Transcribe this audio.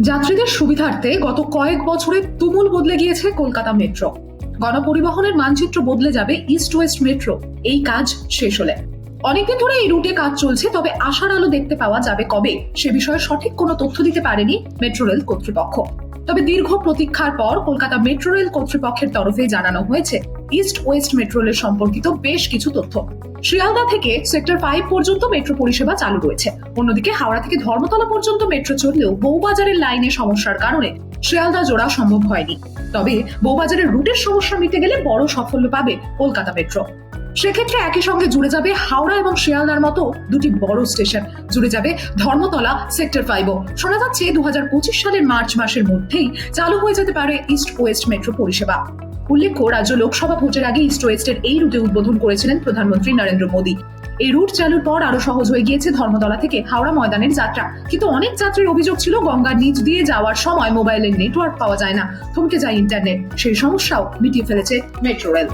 যাত্রীদের সুবিধার্থে গত কয়েক বছরে তুমুল বদলে গিয়েছে কলকাতা মেট্রো। গণপরিবহনের মানচিত্র বদলে যাবে ইস্ট ওয়েস্ট মেট্রো এই কাজ শেষ হলে। অনেকদিন ধরে এই রুটে কাজ চলছে, তবে আশার আলো দেখতে পাওয়া যাবে কবে, সে বিষয়ে সঠিক কোনো তথ্য দিতে পারেনি মেট্রো রেল কর্তৃপক্ষ। তবে দীর্ঘ প্রতীক্ষার পর কলকাতা মেট্রো রেল কর্তৃপক্ষের তরফে জানানো হয়েছে ইস্ট ওয়েস্ট মেট্রো রেল সম্পর্কিত বেশ কিছু তথ্য। শিয়ালদা থেকে সেক্টর ফাইভ পর্যন্ত মেট্রো পরিষেবা চালু রয়েছে। অন্যদিকে হাওড়া থেকে ধর্মতলা পর্যন্ত মেট্রো চললেও বউবাজারের লাইনে সমস্যার কারণে শিয়ালদা জোড়া সম্ভব হয়নি। তবে বউবাজারের রুটের সমস্যা মিটে গেলে বড় সাফল্য পাবে কলকাতা মেট্রো। সেক্ষেত্রে একই সঙ্গে জুড়ে যাবে হাওড়া এবং শিয়ালদার মতো দুটি বড় স্টেশন। জুড়ে যাবে ধর্মতলা সেক্টর ফাইভও শোনা যাচ্ছে দু হাজার পঁচিশ সালের মার্চ মাসের মধ্যেই চালু হয়ে যেতে পারে ইস্ট ওয়েস্ট মেট্রো পরিষেবা। উল্লেখ্য, রাজ্য লোকসভা ভোটের আগে ইস্ট ওয়েস্টের এই রুটে উদ্বোধন করেছিলেন প্রধানমন্ত্রী নরেন্দ্র মোদী। এই রুট চালুর পর আরও সহজ হয়ে গিয়েছে ধর্মতলা থেকে হাওড়া ময়দানের যাত্রা। কিন্তু অনেক যাত্রীর অভিযোগ ছিল গঙ্গার নিচ দিয়ে যাওয়ার সময় মোবাইলের নেটওয়ার্ক পাওয়া যায় না। থমকে যায় ইন্টারনেট সেই সমস্যাও মিটিয়ে ফেলেছে মেট্রো রেল